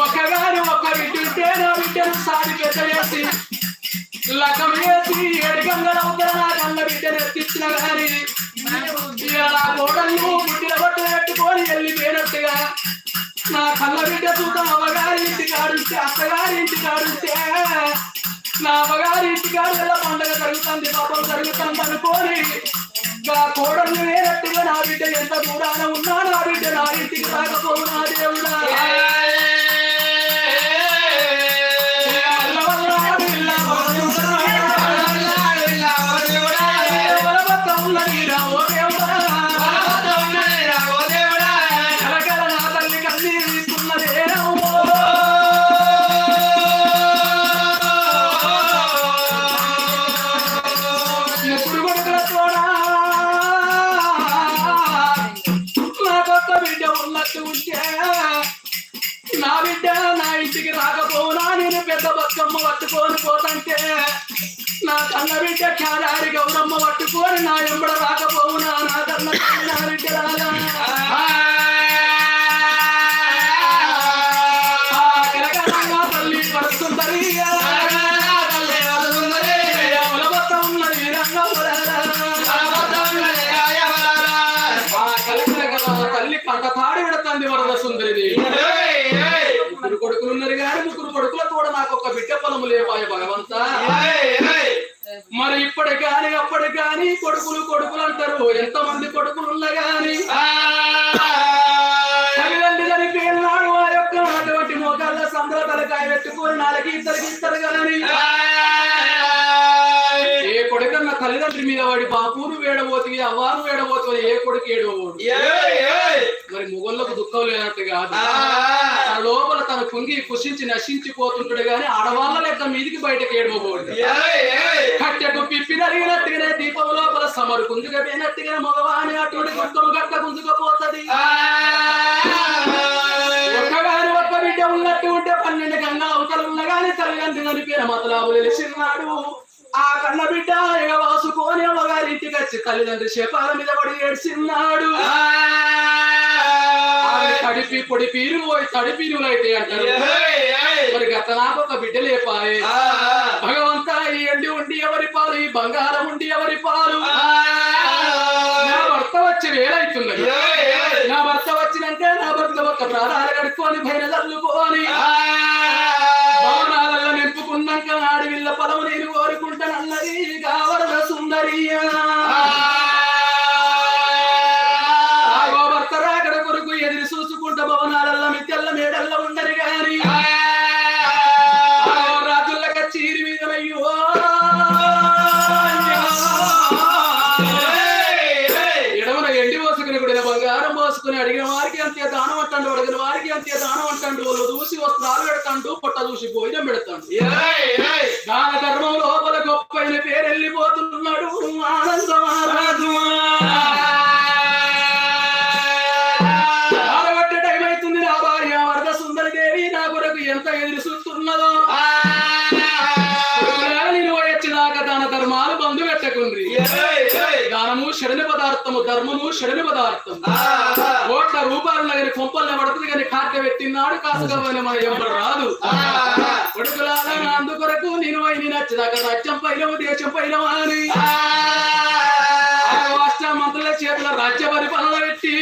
ఒకగాని ఒక వింటుంటే నా బిడ్డను సాడి పెద్ద చేసి లకం వేసి ఏడు గంగల నా కన్న బిడ్డను ఎత్తించిన గాని ఇలా కోడళ్ళు పుట్టిన బట్టలు పెట్టుకొని వెళ్ళిపోయినట్టుగా నా కన్న బిడ్డ చూద్దాం అమ్మగారి ఇంటి కాడుంటే అత్తగారి ఇంటి కాడుంటే నా అమ్మగారి ఇంటి కాడు ఎలా పండగ జరుగుతుంది పాపం జరుగుతుంది అనుకోని నా కోడళ్ళు వేరట్టుగా నా బిడ్డ ఎంత దూరాన ఉన్నా నా బిడ్డ నా ఇంటికి రాకపోవు నా నా బిడ్డ నా ఇంటికి రాకపోనా? నేను పెద్ద బతుకమ్మ పట్టుకొని పోతంటే నా కన్న బిడ్డ గౌరమ్మ పట్టుకొని నా ఎంబడ రాకపోవునా నా కన్న నా తల్లి ఉన్నది తల్లి కొడుకులు ఉన్నారు కానీ ముగ్గురు కొడుకుల కూడా నాకు ఒక బిడ్డ పొలము లేపాయ భగవంతా. కానీ అప్పటి కానీ కొడుకులు కొడుకులు అంటారు. ఎంత మంది కొడుకులు ఉన్నా గాని. తల్లిదండ్రి ఆ యొక్క అటువంటి మోకాళ్ళ సంద్ర తలకాయ పెట్టుకొని నాలుగు ఇద్దరికి ఇస్తారు కానీ ఏ కొడుకన్న తల్లిదండ్రి మీద వాడి బాపూరు వేడబోతుంది అవ్వారు వేడబోతుంది ఏ కొడుకు ఏడవోడు? మరి మొగళ్ళకు దుఃఖం లేనట్టు కాదు. తన లోపల తన కుంగి కుషించి నశించిపోతుంటాడు గాని ఆడవాళ్ళ లెక్క మీదికి బయటకు ఏడవబోడు కట్టెకు పిప్పి నరిగినట్టుగానే దీపం లోపల సమరు కుందుగా పోయినట్టుగా మగవాని అటువంటి దుఃఖం గట్ట గుంజుకపోతుంది. ఒక్కగాని ఒక్క బిడ్డ ఉన్నట్టు ఉంటే పన్నెండు గంగా అవతలు ఉన్న గాని తల్లిదండ్రి నడిపిన మతలాబులు తెలిసినాడు ఆ కన్న బిడ్డ ఎగ వాసుకోని అమ్మగారి ఇంటికి వచ్చి తల్లిదండ్రి శపాల మీద పడి ఏడ్చిన్నాడు. తడిపి పొడి పీరు పోయి తడిపీరులు అయితే అంటారు. మరి గత నాకు ఒక బిడ్డ లేపాయి భగవంత ఈ ఎండి ఉండి ఎవరి పాలు ఈ బంగారం ఉండి ఎవరి పాలు? నా భర్త వచ్చి వేలైతున్నది. నా భర్త వచ్చినంటే నా భర్త ఒక ప్రాణాలు కడుక్కొని భైన తల్లుకోని భవనాలలో నింపుకున్నాక ఆడవిల్ల పొలము నేను కోరుకుంటానన్నది అడిగిన వారికి అంతే దానం అంటాడు అడిగిన వారికి అంతే దానం అంటాడు వాళ్ళు చూసి వస్త్రాలు పెడతాడు పొట్ట చూసి భోజనం పెడతాడు. దాన ధర్మం లోపల గొప్ప పేరు వెళ్ళిపోతున్నాడు. ఆడబట్టే టైం అవుతుంది నా భార్య. వరద సుందరి దేవి నా కొరకు ఎంత ఎదురు చూస్తున్నదో నేను వచ్చేదాకా దాన ధర్మాలు బంధు పెట్టకుంది దానము షడని పదార్థము ధర్మము షడని పదార్థం. కోట్ల రూపాయలు నగరి కొంపల్ని పడుతుంది కానీ కాక పెట్టినాడు కాసుకమైన మన ఎవరు రాదు. అందుకొరకు నేను అయిన నచ్చదాకా రాజ్యం పైలము దేశం పైలము అని. అష్ట మంత్రుల చేతుల రాజ్య పరిపాలన పెట్టి